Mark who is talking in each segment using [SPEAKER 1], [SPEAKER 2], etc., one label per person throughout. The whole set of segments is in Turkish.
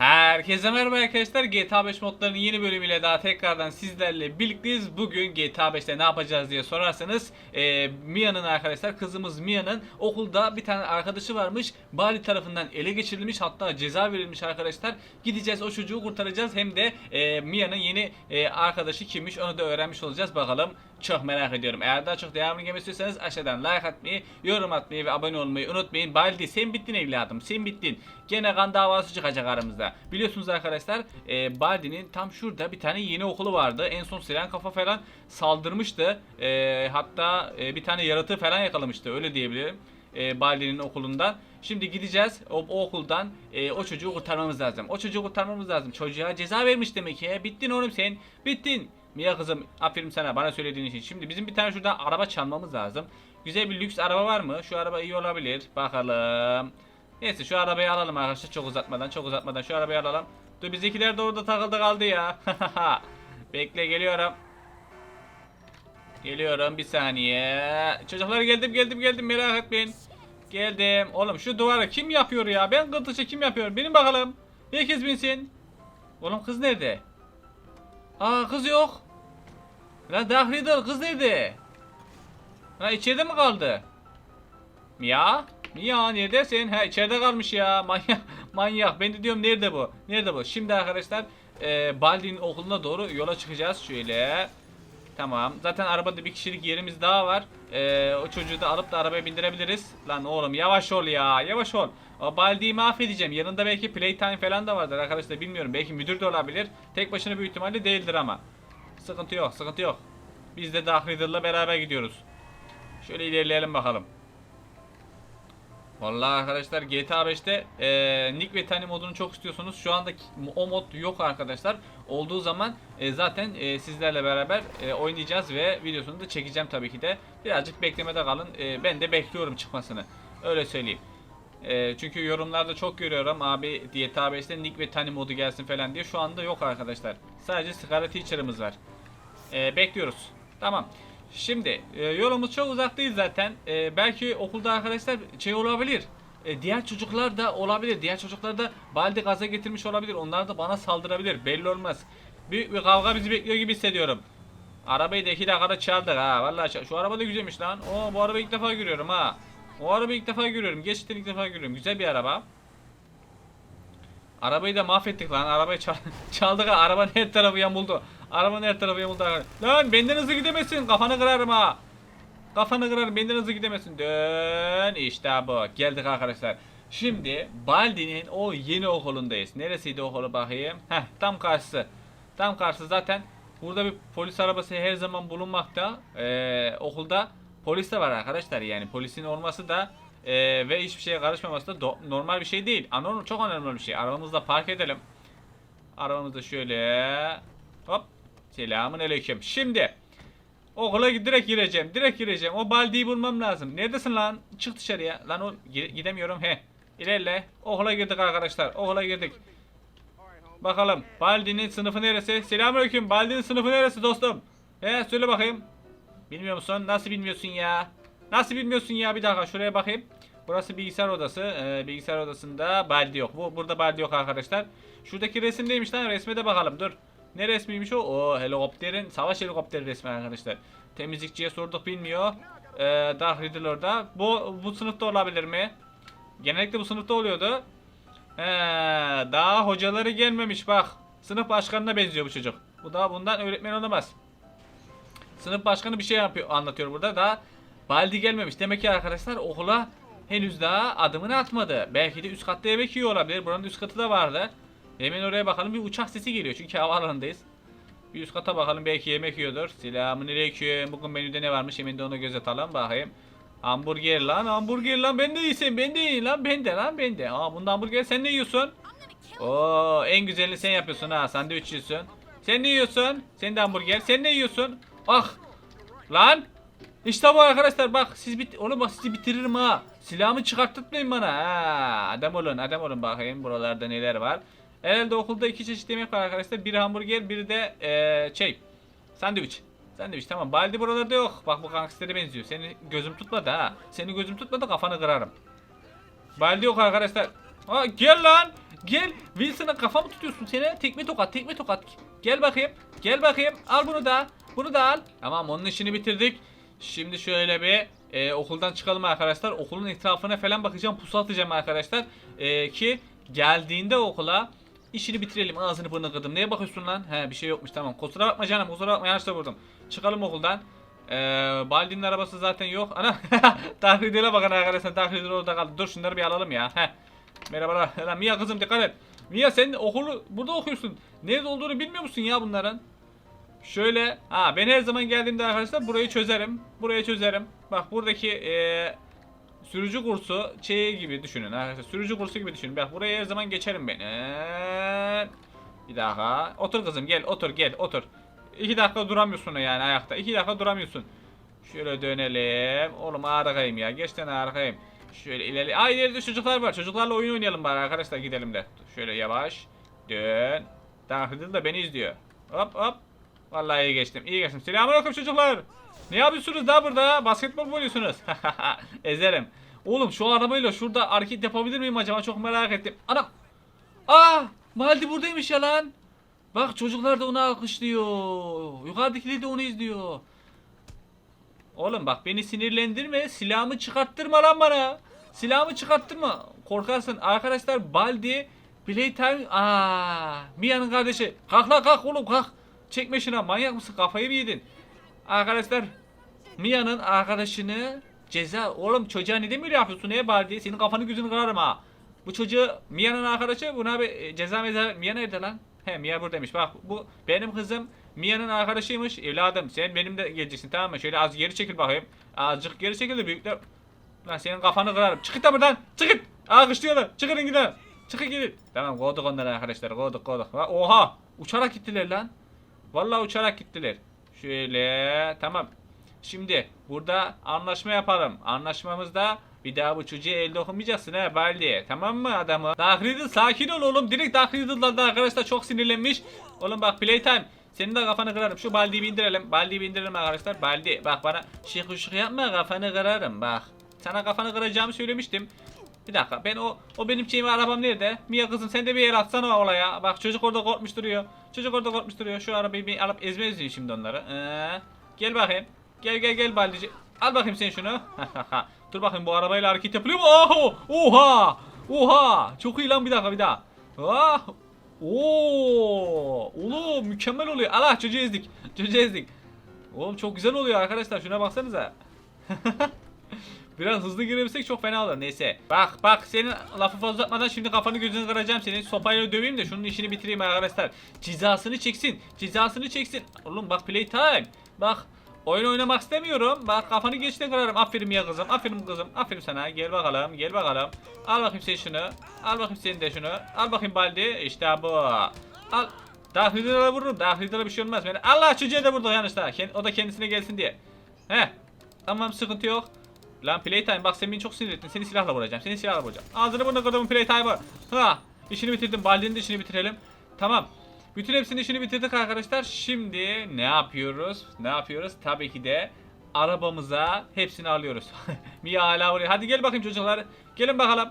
[SPEAKER 1] Ah. Herkese merhaba arkadaşlar. GTA 5 modlarının yeni bölümüyle daha tekrardan sizlerle birlikteyiz. Bugün GTA 5'te ne yapacağız diye sorarsanız e, Mia'nın arkadaşlar kızımız Mia'nın okulda bir tane arkadaşı varmış. Bali tarafından ele geçirilmiş hatta ceza verilmiş arkadaşlar. Gideceğiz o çocuğu kurtaracağız. Hem de e, Mia'nın yeni e, arkadaşı kimmiş onu da öğrenmiş olacağız. Bakalım çok merak ediyorum. Eğer daha çok devamını gelmek istiyorsanız aşağıdan like atmayı, yorum atmayı ve abone olmayı unutmayın. Baldi sen bittin evladım. Sen bittin. Gene kan davası çıkacak aramızda. Biliyorsunuz arkadaşlar e, Baldi'nin tam şurada bir tane yeni okulu vardı. En son Siren Kafa falan saldırmıştı. E, hatta e, bir tane yaratığı falan yakalamıştı. Öyle diyebilirim. E, Baldi'nin okulundan. Şimdi gideceğiz o, o okuldan e, o çocuğu kurtarmamız lazım. O çocuğu kurtarmamız lazım. Çocuğa ceza vermiş demek ki. Bittin oğlum sen. Bittin. Mia kızım aferin sana bana söylediğin için. Şimdi bizim bir tane şuradan araba çalmamız lazım. Güzel bir lüks araba var mı? Şu araba iyi olabilir. Bakalım. Neyse şu arabayı alalım arkadaşlar çok uzatmadan çok uzatmadan şu arabayı alalım. Dur bizdekiler de orada takıldı kaldı ya. Bekle geliyorum. Geliyorum bir saniye. Çocuklar geldim geldim geldim merak etmeyin. Geldim. Oğlum şu duvarı kim yapıyor ya? Ben kırtışı kim yapıyor? Benim bakalım. Herkes binsin. Oğlum kız nerede? Aa kız yok. Lan Dark Riddle kız nerede? Ha içeride mi kaldı? Mia? Mia neredesin? Ha içeride kalmış ya. Manyak. Manyak. Ben de diyorum nerede bu? Nerede bu? Şimdi arkadaşlar e, Baldi'nin okuluna doğru yola çıkacağız. Şöyle. Tamam. Zaten arabada bir kişilik yerimiz daha var. E, o çocuğu da alıp da arabaya bindirebiliriz. Lan oğlum yavaş ol ya. Yavaş ol. O Baldi'yi mahvedeceğim. Yanında belki playtime falan da vardır arkadaşlar. Bilmiyorum. Belki müdür de olabilir. Tek başına büyük ihtimalle değildir ama. Sıkıntı yok. Sıkıntı yok. Biz de Dark beraber gidiyoruz. Şöyle ilerleyelim bakalım. Vallahi arkadaşlar GTA 5'te e, Nick ve Tani modunu çok istiyorsunuz. Şu anda o mod yok arkadaşlar. Olduğu zaman e, zaten e, sizlerle beraber e, oynayacağız ve videosunu da çekeceğim tabii ki de. Birazcık beklemede kalın. E, ben de bekliyorum çıkmasını. Öyle söyleyeyim. E, çünkü yorumlarda çok görüyorum abi GTA 5'te Nick ve Tani modu gelsin falan diye. Şu anda yok arkadaşlar. Sadece Scarlet Teacher'ımız var. E, bekliyoruz. Tamam. Şimdi e, yolumuz çok uzak değil zaten. E, belki okulda arkadaşlar şey olabilir. E, diğer çocuklar da olabilir. Diğer çocuklar da baldi gaza getirmiş olabilir. Onlar da bana saldırabilir. Belli olmaz. Büyük bir kavga bizi bekliyor gibi hissediyorum. Arabayı da iki dakikada çaldık ha. Vallahi şu araba da güzelmiş lan. Oo bu arabayı ilk defa görüyorum ha. O arabayı ilk defa görüyorum. Gerçekten ilk defa görüyorum. Güzel bir araba. Arabayı da mahvettik lan. Arabayı çal çaldık ha. Arabanın her tarafı yamuldu. Arabanın her tarafı yamuldu. Lan benden hızlı gidemezsin. Kafanı kırarım ha. Kafanı kırarım. Benden hızlı gidemezsin. Dön. İşte bu. Geldik arkadaşlar. Şimdi Baldi'nin o yeni okulundayız. Neresiydi okulu bakayım? Heh tam karşısı. Tam karşısı zaten. Burada bir polis arabası her zaman bulunmakta. Ee, okulda polis de var arkadaşlar. Yani polisin olması da ee, ve hiçbir şeye karışmaması da normal bir şey değil. Anormal, çok anormal bir şey. Arabamızda park edelim. Arabamızda şöyle. Hop. Selamun aleyküm. Şimdi. Okula direkt gireceğim. Direkt gireceğim. O baldiyi bulmam lazım. Neredesin lan? Çık dışarıya. Lan o gi- gidemiyorum. He. İlerle. Okula girdik arkadaşlar. Okula girdik. Bakalım. Baldi'nin sınıfı neresi? Selamünaleyküm. Baldi'nin sınıfı neresi dostum? He söyle bakayım. Bilmiyor musun? Nasıl bilmiyorsun ya? Nasıl bilmiyorsun ya? Bir dakika şuraya bakayım. Burası bilgisayar odası. Ee, bilgisayar odasında baldi yok. Bu burada baldi yok arkadaşlar. Şuradaki resim neymiş lan? Resme de bakalım. Dur. Ne resmiymiş o? O helikopterin savaş helikopteri resmi arkadaşlar. Temizlikçiye sorduk bilmiyor. Ee, Dark Riddle orada. Bu bu sınıfta olabilir mi? Genellikle bu sınıfta oluyordu. He, daha hocaları gelmemiş bak. Sınıf başkanına benziyor bu çocuk. Bu da bundan öğretmen olamaz. Sınıf başkanı bir şey yapıyor anlatıyor burada da Baldi gelmemiş. Demek ki arkadaşlar okula henüz daha adımını atmadı. Belki de üst katta yemek yiyor olabilir. Buranın üst katı da vardı. Hemen oraya bakalım. Bir uçak sesi geliyor çünkü havaalanındayız. Bir üst kata bakalım belki yemek yiyordur. Selamünaleyküm. Bugün menüde ne varmış hemen de onu göz atalım bakayım. Hamburger lan hamburger lan ben de yiyeyim ben de yiyeyim lan ben de lan ben de. Aa bunda hamburger sen ne yiyorsun? Oo en güzelini sen yapıyorsun ha sandviç yiyorsun. Sen ne yiyorsun? Sen de hamburger. Sen ne yiyorsun? Ah Lan! İşte bu arkadaşlar bak siz bit onu bak sizi bitiririm ha. Silahımı çıkarttırmayın bana. Ha, adam olun adam olun bakayım buralarda neler var. Herhalde okulda iki çeşit yemek var arkadaşlar. Biri hamburger biri de eee şey sandviç. Sandviç tamam. Baldi buralarda yok. Bak bu gangstere benziyor. Seni gözüm tutmadı ha. Seni gözüm tutmadı kafanı kırarım. Baldi yok arkadaşlar. Ha, gel lan. Gel. Wilson'a kafa mı tutuyorsun seni? Tekme tokat, tekme tokat. Gel bakayım. Gel bakayım. Al bunu da. Bunu da al. Tamam onun işini bitirdik. Şimdi şöyle bir e, okuldan çıkalım arkadaşlar. Okulun etrafına falan bakacağım. Pusu atacağım arkadaşlar. E, ki geldiğinde okula işini bitirelim. Ağzını burnunu kırdım. Neye bakıyorsun lan? He bir şey yokmuş tamam. Kusura bakma canım. Kusura bakma yanlışla vurdum. Çıkalım okuldan. Ee, Baldi'nin arabası zaten yok. Ana taklidine bakın arkadaşlar. Taklidine orada kaldı. Dur şunları bir alalım ya. Heh. Merhabalar. Lan Mia kızım dikkat et. Mia sen okulu burada okuyorsun. Nerede olduğunu bilmiyor musun ya bunların? Şöyle. Ha ben her zaman geldiğimde arkadaşlar burayı çözerim. Burayı çözerim. Bak buradaki ee, sürücü kursu şey gibi düşünün arkadaşlar. Sürücü kursu gibi düşünün. Bak buraya her zaman geçerim ben. Bir daha. Otur kızım gel otur gel otur. İki dakika duramıyorsun yani ayakta. İki dakika duramıyorsun. Şöyle dönelim. Oğlum arkayım ya. Gerçekten arkayım. Şöyle ileri. Ay ileride çocuklar var. Çocuklarla oyun oynayalım bari arkadaşlar gidelim de. Şöyle yavaş. Dön. Dahil da beni izliyor. Hop hop. Vallahi iyi geçtim. İyi geçtim. Selamünaleyküm çocuklar. Ne yapıyorsunuz da burada? Basketbol mu oynuyorsunuz? Ezerim. Oğlum şu arabayla şurada hareket yapabilir miyim acaba? Çok merak ettim. Anam. Aa! Maldi buradaymış ya lan. Bak çocuklar da onu alkışlıyor. Yukarıdakiler de onu izliyor. Oğlum bak beni sinirlendirme. Silahımı çıkarttırma lan bana. Silahımı çıkarttırma. Korkarsın. Arkadaşlar Baldi Playtime aa Mia'nın kardeşi. Kalk lan kalk oğlum kalk. Çekme şuna manyak mısın kafayı mı yedin? Arkadaşlar Mia'nın arkadaşını ceza oğlum çocuğa neden böyle yapıyorsun ne Baldi? Senin kafanı gözünü kırarım ha. Bu çocuğu Mia'nın arkadaşı buna bir e, ceza meza Mia nerede lan? He Mia buradaymış. Bak bu benim kızım Mia'nın arkadaşıymış. Evladım sen benim de geleceksin tamam mı? Şöyle az geri çekil bakayım. Azıcık geri çekil de büyükler. Lan senin kafanı kırarım. Çık git da buradan. Çık git. Alkışlıyorlar. Çıkın gidin. Çıkın gidin. Tamam kovduk onları arkadaşlar. Kovduk kovduk. Ha, Oha. Uçarak gittiler lan. Vallahi uçarak gittiler. Şöyle tamam. Şimdi burada anlaşma yapalım. Anlaşmamızda bir daha bu çocuğa el dokunmayacaksın ha Baldi. Tamam mı adamı? Dahridi sakin ol oğlum. Direkt Dahridi'den arkadaşlar çok sinirlenmiş. Oğlum bak playtime. Senin de kafanı kırarım. Şu Baldi'yi bir indirelim. Baldi'yi bir indirelim arkadaşlar. Baldi bak bana şık ışık yapma kafanı kırarım bak. Sana kafanı kıracağımı söylemiştim. Bir dakika ben o o benim şeyim arabam nerede? Mia kızım sen de bir el atsana olaya. Bak çocuk orada korkmuş duruyor. Çocuk orada korkmuş duruyor. Şu arabayı bir alıp ezmez miyim şimdi onları? Ee, gel bakayım. Gel gel gel Baldici. Al bakayım sen şunu. Dur bakayım bu arabayla hareket yapılıyor mu? Oho! Oha! Oha! Çok iyi lan bir dakika bir daha. Ah! Oo! Oğlum mükemmel oluyor. Allah çocuğu ezdik. Çocuğu ezdik. Oğlum çok güzel oluyor arkadaşlar. Şuna baksanıza. Biraz hızlı girebilsek çok fena olur. Neyse. Bak bak senin lafı fazla uzatmadan şimdi kafanı gözünü kıracağım seni. Sopayla döveyim de şunun işini bitireyim arkadaşlar. Cezasını çeksin. Cezasını çeksin. Oğlum bak playtime. Bak oyun oynamak istemiyorum. Bak kafanı geçti kırarım. Aferin ya kızım. Aferin kızım. Aferin sana. Gel bakalım. Gel bakalım. Al bakayım sen şunu. Al bakayım sen de şunu. Al bakayım Baldi. İşte bu. Al. Dahilere vururum. Dahilere bir şey olmaz. Allah çocuğa da vurdu yanlışta. O da kendisine gelsin diye. He. Tamam sıkıntı yok. Lan playtime bak sen beni çok sinir ettin. Seni silahla vuracağım. Seni silahla vuracağım. Ağzını burnunu kırdım playtime'ı. Ha. İşini bitirdim. Baldi'nin de işini bitirelim. Tamam. Bütün hepsinin işini bitirdik arkadaşlar. Şimdi ne yapıyoruz? Ne yapıyoruz? Tabii ki de arabamıza hepsini alıyoruz. Mia hala vuruyor. Hadi gel bakayım çocuklar. Gelin bakalım.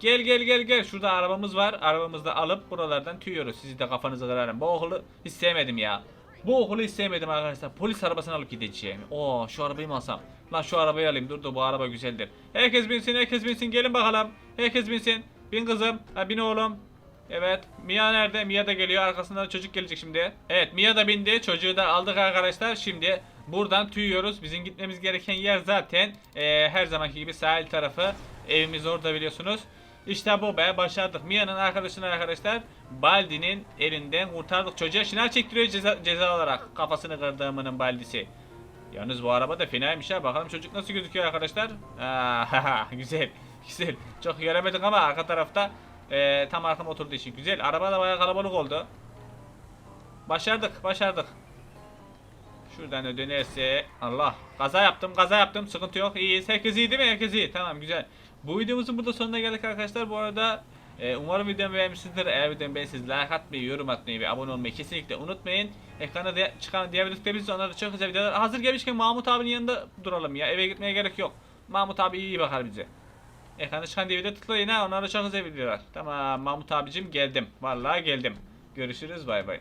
[SPEAKER 1] Gel gel gel gel. Şurada arabamız var. Arabamızı da alıp buralardan tüyüyoruz. Sizi de kafanızı kırarım. Bu okulu hiç sevmedim ya. Bu okulu hiç sevmedim arkadaşlar. Polis arabasını alıp gideceğim. Oo şu arabayı mı alsam? Lan şu arabayı alayım. Dur dur bu araba güzeldir. Herkes binsin herkes binsin. Gelin bakalım. Herkes binsin. Bin kızım. Ha, bin oğlum. Evet. Mia nerede? Mia da geliyor. Arkasından çocuk gelecek şimdi. Evet Mia da bindi. Çocuğu da aldık arkadaşlar. Şimdi buradan tüyüyoruz. Bizim gitmemiz gereken yer zaten e, her zamanki gibi sahil tarafı. Evimiz orada biliyorsunuz. İşte bu be başardık. Mia'nın arkadaşını arkadaşlar Baldi'nin elinden kurtardık. Çocuğa şınav çektiriyor ceza, ceza olarak. Kafasını kırdığımının Baldi'si. Yalnız bu araba da fenaymış ha. Bakalım çocuk nasıl gözüküyor arkadaşlar. Aa, güzel. Güzel. Çok göremedik ama arka tarafta e, tam arkam oturduğu için güzel. Araba da bayağı kalabalık oldu. Başardık, başardık. Şuradan da dönerse Allah kaza yaptım kaza yaptım sıkıntı yok iyiyiz herkes iyi değil mi herkes iyi tamam güzel bu videomuzun burada sonuna geldik arkadaşlar bu arada e, umarım videomu beğenmişsinizdir eğer videomu beğendiyseniz like atmayı yorum atmayı ve abone olmayı kesinlikle unutmayın ekrana de çıkan diğer videolarımızda onlarda çok güzel videolar hazır gelmişken Mahmut abinin yanında duralım ya eve gitmeye gerek yok Mahmut abi iyi bakar bize Ekranda çıkan TV'de tıklayın ha. Onlar da çok güzel videolar. Tamam Mahmut abicim geldim. Vallahi geldim. Görüşürüz bay bay.